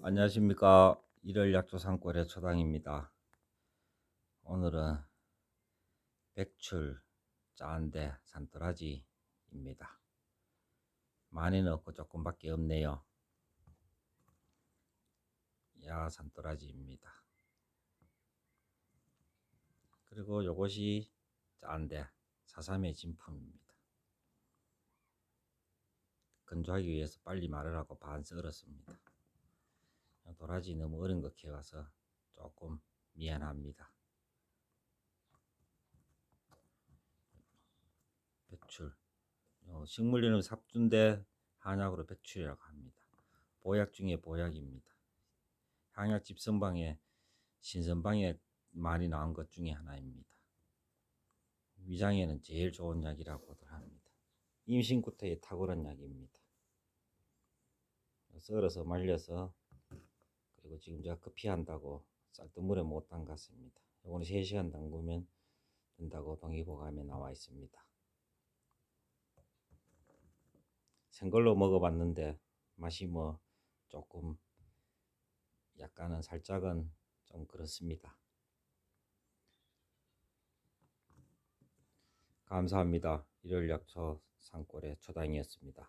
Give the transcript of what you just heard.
안녕하십니까. 일월 약초 산골의 초당입니다. 오늘은 백출 짜한데 산도라지입니다. 많이는 없고 조금밖에 없네요. 야 산도라지입니다. 그리고 요것이 짜한데 사삼의 진품입니다. 건조하기 위해서 빨리 마르라고 반 썰었습니다. 도라지 너무 어린 거 키워서 조금 미안합니다. 배출. 어, 식물 이름 삽준데 한약으로 배출이라고 합니다. 보약 중에 보약입니다. 향약 집성방에 신선방에 많이 나온 것 중에 하나입니다. 위장에는 제일 좋은 약이라고들 합니다. 임신구태에 탁월한 약입니다. 썰어서 말려서 그리고 지금 제가 급히 한다고 쌀뜨물에 못 담갔습니다. 이거는 3시간 담그면 된다고 동의보감에 나와 있습니다. 생걸로 먹어봤는데 맛이 뭐 조금 약간은 살짝은 좀 그렇습니다. 감사합니다. 일요일 약초 산골의 초당이었습니다.